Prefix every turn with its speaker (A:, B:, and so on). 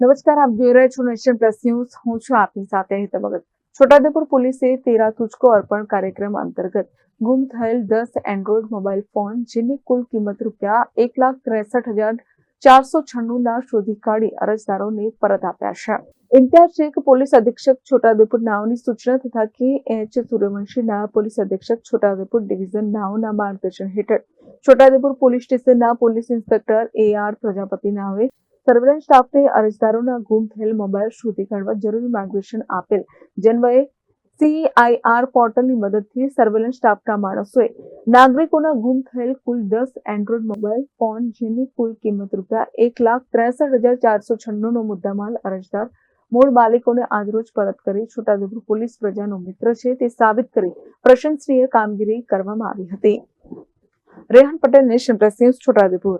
A: નમસ્કાર આપ જોઈ રહ્યા છો નેશન પ્લસ ન્યૂઝ હું છું આપની સાથે હિતા ભગત છોટાઉદેપુર પોલીસે તેરા તુજકો અર્પણ કાર્યક્રમ અંતર્ગત ગુમ થયેલ દસ એન્ડ્રોઈડ મોબાઈલ ફોન જેની કુલ કિંમત રૂપિયા એક લાખ ત્રેસઠ હજાર ચારસો છન્નું ના શોધી કાઢી અરજદારોને પરત આપ્યા છે ઇમ્તિયાઝ શેખ પોલીસ અધિક્ષક છોટાઉદેપુર નાવની સૂચના તથા કે એચ સૂર્યવંશી નાયબ પોલીસ અધિક્ષક છોટાઉદેપુર ડિવિઝન નાવના માર્ગદર્શન હેઠળ છોટાઉદેપુર પોલીસ સ્ટેશનના police inspector A R Prajapati નાવે surveillance સ્ટાફને અરજદારોના ગુમ થયેલ મોબાઈલ શોધી કાઢવા જરૂરી માર્ગદર્શન આપેલ. જન્મએ સીઆઈઆર પોર્ટલની મદદથી સર્વેલન્સ સ્ટાફના માણસોએ નાગરિકોના ગુમ થયેલ કુલ દસ એન્ડ્રોઈડ મોબાઈલ ફોન જેની કુલ કિંમત રૂપિયા એક લાખ ત્રેસઠ હજાર ચારસો છન્નુનો મુદ્દામાલ અરજદાર મૂળ માલિકોને આજરોજ પરત કરી છોટાઉદેપુર પોલીસ પ્રજાનો મિત્ર છે તે સાબિત કરી પ્રશંસનીય કામગીરી કરવામાં આવી હતી. Rehan Patel nation press news Chhotaudepur.